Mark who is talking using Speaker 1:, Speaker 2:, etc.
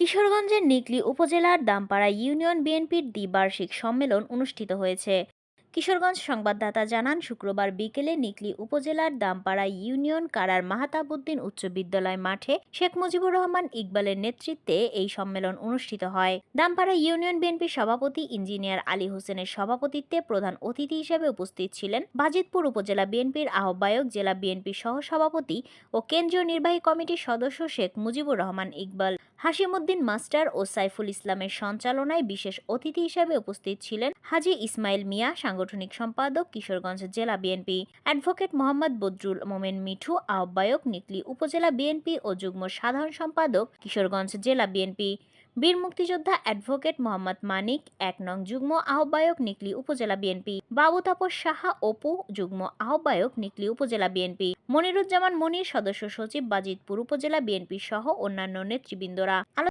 Speaker 1: কিশোরগঞ্জের নিকলি উপজেলার দামপাড়া ইউনিয়ন বিএনপির দ্বিবার্ষিক সম্মেলন অনুষ্ঠিত হয়েছে। কিশোরগঞ্জ সংবাদদাতা জানান, শুক্রবার বিকেলে নিকলি উপজেলার দামপাড়া ইউনিয়ন কারার মাহতাবুদ্দিন উচ্চ বিদ্যালয় মাঠে শেখ মুজিবুর রহমান ইকবালের নেতৃত্বে এই সম্মেলন অনুষ্ঠিত হয়। দামপাড়া ইউনিয়ন বিএনপির সভাপতি ইঞ্জিনিয়ার আলী হোসেনের সভাপতিত্বে প্রধান অতিথি হিসেবে উপস্থিত ছিলেন বাজিতপুর উপজেলা বিএনপির আহ্বায়ক, জেলা বিএনপির সহসভাপতি ও কেন্দ্রীয় নির্বাহী কমিটির সদস্য শেখ মুজিবুর রহমান ইকবাল। হাসিমুদ্দিন মাস্টার ও সাইফুল ইসলামের সঞ্চালনায় বিশেষ অতিথি হিসেবে উপস্থিত ছিলেন হাজি ইসমাইল মিয়া, সাংগঠনিক সম্পাদক, কিশোরগঞ্জ জেলা বিএনপি অ্যাডভোকেট মোহাম্মদ বদরুল মোমেন মিঠু, আহ্বায়ক নিকলি উপজেলা বিএনপি ও যুগ্ম সাধারণ সম্পাদক, কিশোরগঞ্জ জেলা বিএনপি। বীর মুক্তিযোদ্ধা অ্যাডভোকেট মোহাম্মদ মানিক, এক নং যুগ্ম আহ্বায়ক নিকলি উপজেলা বিএনপি, বাবু তাপস সাহা, অপু যুগ্ম আহ্বায়ক নিকলি উপজেলা বিএনপি, মনিরুজ্জামান মনির সদস্য সচিব বাজিতপুর উপজেলা বিএনপি সহ অন্যান্য নেতৃবৃন্দরা।